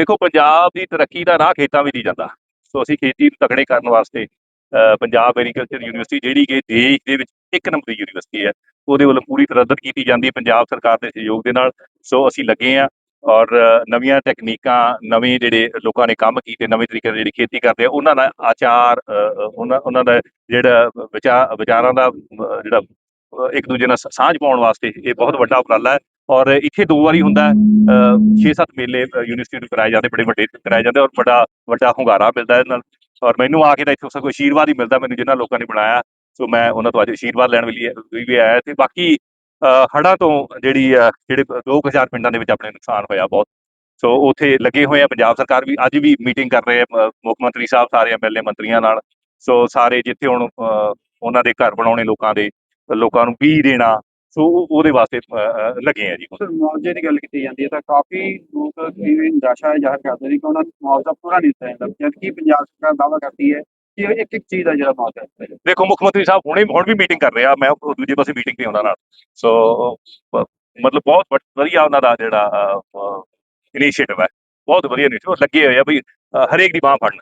ਦੇਖੋ, ਪੰਜਾਬ ਦੀ ਤਰੱਕੀ ਦਾ ਰਾਹ ਖੇਤਾਂ ਵਿੱਚ ਹੀ ਜਾਂਦਾ। ਸੋ ਅਸੀਂ ਖੇਤੀ ਨੂੰ ਤਕੜੇ ਕਰਨ ਵਾਸਤੇ ਪੰਜਾਬ ਐਗਰੀਕਲਚਰ ਯੂਨੀਵਰਸਿਟੀ ਜਿਹੜੀ ਕਿ ਦੇਸ਼ ਦੇ ਵਿੱਚ ਇੱਕ ਨੰਬਰ ਦੀ ਯੂਨੀਵਰਸਿਟੀ ਹੈ, ਉਹਦੇ ਵੱਲੋਂ ਪੂਰੀ ਤਰੱਦਦ ਕੀਤੀ ਜਾਂਦੀ ਹੈ ਪੰਜਾਬ ਸਰਕਾਰ ਦੇ ਸਹਿਯੋਗ ਦੇ ਨਾਲ। ਸੋ ਅਸੀਂ ਲੱਗੇ ਆ ਔਰ ਨਵੀਆਂ ਟੈਕਨੀਕਾਂ ਨਵੇਂ ਜਿਹੜੇ ਲੋਕਾਂ ਨੇ ਕੰਮ ਕੀਤੇ, ਨਵੇਂ ਤਰੀਕੇ ਨਾਲ ਜਿਹੜੀ ਖੇਤੀ ਕਰਦੇ ਆ, ਉਹਨਾਂ ਦਾ ਆਚਾਰ ਉਹਨਾਂ ਉਹਨਾਂ ਦਾ ਜਿਹੜਾ ਵਿਚਾਰ, ਵਿਚਾਰਾਂ ਦਾ ਜਿਹੜਾ ਇੱਕ ਦੂਜੇ ਨਾਲ ਸਾਂਝ ਪਾਉਣ ਵਾਸਤੇ ਇਹ ਬਹੁਤ ਵੱਡਾ ਉਪਰਾਲਾ ਹੈ। ਔਰ ਇੱਥੇ ਦੋ ਵਾਰੀ ਹੁੰਦਾ ਹੈ 6-7 ਮੇਲੇ ਯੂਨੀਵਰਸਿਟੀ ਨੂੰ ਕਰਾਏ ਜਾਂਦੇ ਬੜੇ ਵੱਡੇ ਕਰਾਏ ਜਾਂਦੇ ਔਰ ਬੜਾ ਵੱਡਾ ਹੁੰਗਾਰਾ ਮਿਲਦਾ ਇਹਦੇ ਨਾਲ। ਔਰ ਮੈਨੂੰ ਆ ਕੇ ਤਾਂ ਇੱਥੋਂ ਕੋਈ ਆਸ਼ੀਰਵਾਦ ਹੀ ਮਿਲਦਾ ਮੈਨੂੰ ਜਿਨ੍ਹਾਂ ਲੋਕਾਂ ਨੇ ਬਣਾਇਆ ਸੋ ਮੈਂ ਉਹਨਾਂ ਤੋਂ ਅੱਜ ਆਸ਼ੀਰਵਾਦ ਲੈਣ ਲਈ ਵੀ ਆਇਆ ਤੇ ਬਾਕੀ ਅ, ਹੜ੍ਹਾਂ ਤੋਂ ਜਿਹੜੀ ਅ, ਜਿਹੜੇ 2000 ਪਿੰਡਾਂ ਦੇ ਵਿੱਚ ਆਪਣੇ ਨੁਕਸਾਨ ਹੋਇਆ ਬਹੁਤ। ਸੋ ਉੱਥੇ ਲੱਗੇ ਹੋਏ ਆ ਪੰਜਾਬ ਸਰਕਾਰ ਵੀ ਅੱਜ ਵੀ ਮੀਟਿੰਗ ਕਰ ਰਹੇ ਆ ਮੁੱਖ ਮੰਤਰੀ ਸਾਹਿਬ ਸਾਰੇ ਐਮਐਲਏ ਮੰਤਰੀਆਂ ਨਾਲ। ਸੋ ਸਾਰੇ ਜਿੱਥੇ ਹੁਣ ਉਹਨਾਂ ਦੇ ਘਰ ਬਣਾਉਣੇ ਲੋਕਾਂ ਦੇ ਲੋਕਾਂ ਨੂੰ ਵੀ ਦੇਣਾ ਸੋ ਉਹ- ਉਹਦੇ ਵਾਸਤੇ ਲੱਗੇ ਆ ਜੀ ਸਰ ਮੁਆਵਜ਼ੇ ਦੀ ਗੱਲ ਕੀਤੀ ਜਾਂਦੀ ਹੈ ਤਾਂ ਕਾਫੀ ਲੋਕ ਇਹ ਨਿਰਾਸ਼ਾ ਜ਼ਾਹਰ ਕਰਦੇ ਨੇ ਕਿ ਉਹਨਾਂ ਨੂੰ ਮੁਆਵਜ਼ਾ ਪੂਰਾ ਨਹੀਂ ਦਿੱਤਾ ਜਾਂਦਾ। ਜਦਕਿ ਪੰਜਾਬ ਸਰਕਾਰ ਦਾਅਵਾ ਕਰਦੀ ਹੈ ਕਿ ਇੱਕ ਇੱਕ ਚੀਜ਼ ਦਾ ਜਿਹੜਾ ਮੁਆਵਜ਼ਾ ਦਿੱਤਾ ਜਾਂਦਾ ਦੇਖੋ ਮੁੱਖ ਮੰਤਰੀ ਸਾਹਿਬ ਹੁਣੇ ਹੁਣ ਵੀ ਮੀਟਿੰਗ ਕਰ ਰਿਹਾ ਮੈਂ ਉਹ ਦੂਜੇ ਪਾਸੇ ਮੀਟਿੰਗ ਤੇ ਉਹਨਾਂ ਨਾਲ। ਸੋ ਮਤਲਬ ਬਹੁਤ ਵਧੀਆ ਉਹਨਾਂ ਦਾ ਜਿਹੜਾ ਇਨੀਸ਼ੀਏਟਿਵ ਹੈ। ਬਹੁਤ ਵਧੀਆ ਇਨੀਸ਼ੀਏਟਿਵ ਲੱਗੇ ਹੋਏ ਆ ਵੀ ਹਰੇਕ ਦੀ ਬਾਹ ਫੜਨ।